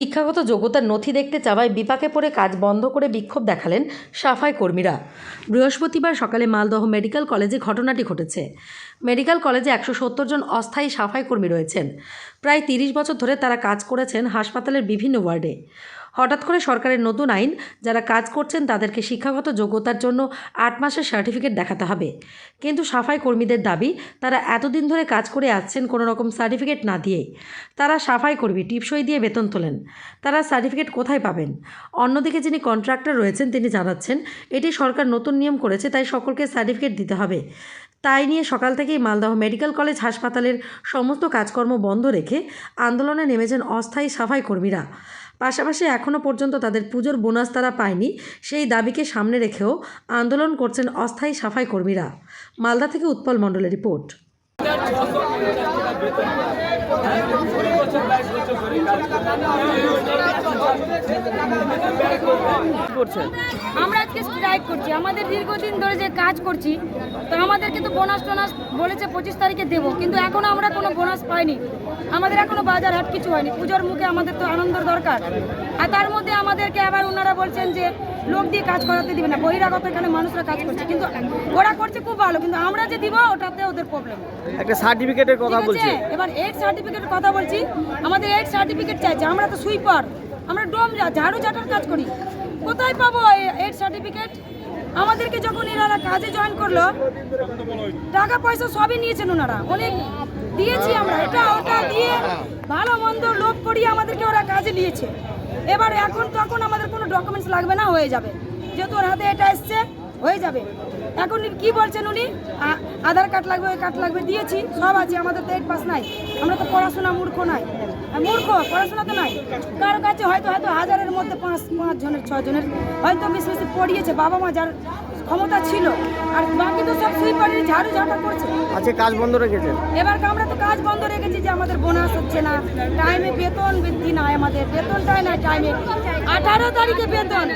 শিক্ষাগত যোগ্যতার নথি দেখতে চাওয়ায় বিপাকে পড়ে কাজ বন্ধ করে বিক্ষোভ দেখালেন সাফাই কর্মীরা। বৃহস্পতিবার সকালে মালদহ মেডিকেল কলেজে ঘটনাটি ঘটেছে। মেডিকেল কলেজে একশো সত্তর জন অস্থায়ী সাফাই কর্মী রয়েছেন। প্রায় তিরিশ বছর ধরে তারা কাজ করেছেন হাসপাতালের বিভিন্ন ওয়ার্ডে। হঠাৎ করে সরকারের নতুন আইন, যারা কাজ করছেন তাদেরকে শিক্ষাগত যোগ্যতার জন্য আট মাসের সার্টিফিকেট দেখাতে হবে। কিন্তু সাফাই কর্মীদের দাবি, তারা এতদিন ধরে কাজ করে আসছেন কোনো রকম সার্টিফিকেট না দিয়েই। তারা সাফাই কর্মী, টিপসই দিয়ে বেতন তোলেন। তারা সার্টিফিকেট কোথায় পাবেন? অন্যদিকে যিনি কন্ট্রাক্টর রয়েছেন, তিনি জানাচ্ছেন, এটি সরকার নতুন নিয়ম করেছে, তাই সকলকে সার্টিফিকেট দিতে হবে। তাই নিয়ে সকাল থেকেই মালদহ মেডিকেল কলেজ হাসপাতালের সমস্ত কাজকর্ম বন্ধ রেখে আন্দোলনে নেমেছেন অস্থায়ী সাফাই কর্মীরা। পাশাপাশি এখনও পর্যন্ত তাদের পুজোর বোনাস তারা পায়নি, সেই দাবিকে সামনে রেখেও আন্দোলন করছেন অস্থায়ী সাফাই কর্মীরা। মালদা থেকে উৎপল মণ্ডলের রিপোর্ট। করছেন? আমরা আজকে স্ট্রাইক করছি। আমাদের দীর্ঘদিন ধরে যে কাজ করছি তো আমাদেরকে তো বোনাস টোনাস বলেছে পঁচিশ তারিখে দেবো। কিন্তু এখনও আমরা কোনো বোনাস পাইনি। আমাদের এখনও বাজার হাট কিছু হয়নি। পুজোর মুখে আমাদের তো আনন্দের দরকার। আর তার মধ্যে আমাদেরকে আবার ওনারা বলছেন যে লোক দিয়ে কাজ করাতে দিবে না। বহিরাগত এখানে মানুষরা কাজ করছে। কিন্তু ওরা করছে খুব ভালো কিন্তু আমরা যে দিব ওটাতে ওদের প্রবলেম একটা সার্টিফিকেটের কথা বলছি। এবার এইট সার্টিফিকেটের কথা বলছি। আমাদের এইট সার্টিফিকেট চাইছে। আমরা তো সুইপার আমরা ডোম ঝাড়ু ঝাঁটার কাজ করি। কোথায় পাবো এইট সার্টিফিকেট আমাদেরকে যখন এনারা কাজে জয়েন করল, টাকা পয়সা সবই নিয়েছেন ওনারা। অনেক দিয়েছি আমরা। এটা ওটা দিয়ে ভালো মন্দ লোভ করিয়ে আমাদেরকে ওরা কাজে নিয়েছে। এবার এখন তখন আমাদের কোনো ডকুমেন্টস লাগবে না, হয়ে যাবে। যেহেতু ওর হাতে এটা এসছে, হয়ে যাবে। এখন কি বলছেন উনি? আধার কার্ড লাগবে, ওই কার্ড লাগবে, দিয়েছি। সব আছে, আমাদের তো এইট পাস নাই। আমরা তো পড়াশোনা মূর্খ নাই মূর্খ, পড়াশোনা তো নাই। কারও কাছে হয়তো হয়তো হাজারের মধ্যে পাঁচ পাঁচ জনের ছয় জনের হয়তো বেশি বেশি পড়িয়েছে বাবা মা যার ক্ষমতা ছিল আর বাকি তো সব সুইপারের ঝাড়ু ঝাঁটা করছে। আজকে কাজ বন্ধ রেখেছেন? এবার আমরা তো কাজ বন্ধ রেখেছি যে আমাদের বোনাস হচ্ছে না। টাইমে বেতন বৃদ্ধি নাই আমাদের বেতনটাই নাই টাইমে আঠারো তারিখে বেতন।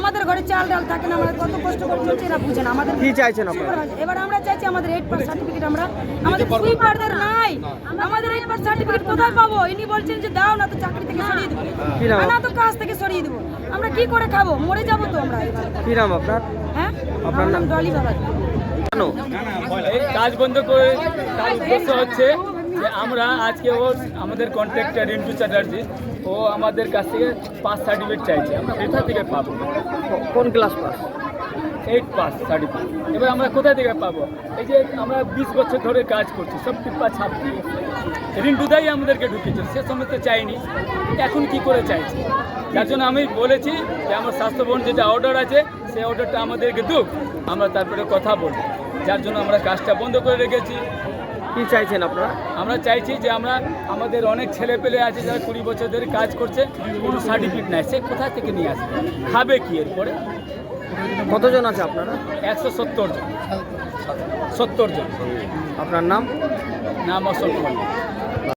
আমাদের ঘরে চাল ডাল থাকে না আমরা কত কষ্ট করে চলছে এরা বুঝে না। আমাদের কি চাইছেন আপনারা? এবার আমরা চাইছি আমাদের এইট পাস সার্টিফিকেট আমরা। আমাদের সুইপারদের নাই। আমাদের এইট পাস সার্টিফিকেট কোথায় পাবো? ইনি বলছেন যে দাও না তো চাকরি থেকে সরিয়ে কি নাম? আর না তো কাজ থেকে সরিয়ে দেবো। আমরা কি করে খাব? মরে যাব তো আমরা। কি নাম আপনার? হ্যাঁ? আপনার নাম? ডলি বাবা। কেন কাজ বন্ধ করে কাজ উদ্দেশ্য হচ্ছে যে আমরা আজকে ও আমাদের কন্ট্রাক্টর রিন্টু চ্যাটার্জি ও আমাদের কাছ থেকে পাস সার্টিফিকেট চাইছে। আমরা কোথা থেকে পাবো? কোন class pass? Eight pass certificate এবার আমরা কোথা থেকে পাবো? এই যে আমরা বিশ বছর ধরে কাজ করছি সব টিপ্পা দিয়ে রিন্টুদাই আমাদেরকে ঢুকেছে সে সময় তো চাইনি। এখন কি করে চাইছে? যার জন্য আমি বলেছি যে আমার স্বাস্থ্য ভবন যেটা অর্ডার আছে সেই অর্ডারটা আমাদেরকে দুক আমরা তারপরে কথা বলব। যার জন্য আমরা কাজটা বন্ধ করে রেখেছি। কি চাইছেন আপনারা? আমরা চাইছি যে আমরা আমাদের অনেক ছেলে পেলে আছে যারা কুড়ি বছর ধরে কাজ করছে কোনো সার্টিফিকেট নেয় সে কোথা থেকে নিয়ে আসবে? খাবে কি এরপরে? কতজন আছে আপনারা? একশো সত্তর জন। সত্তর জন। আপনার নাম? নাম অশোক মল্লিক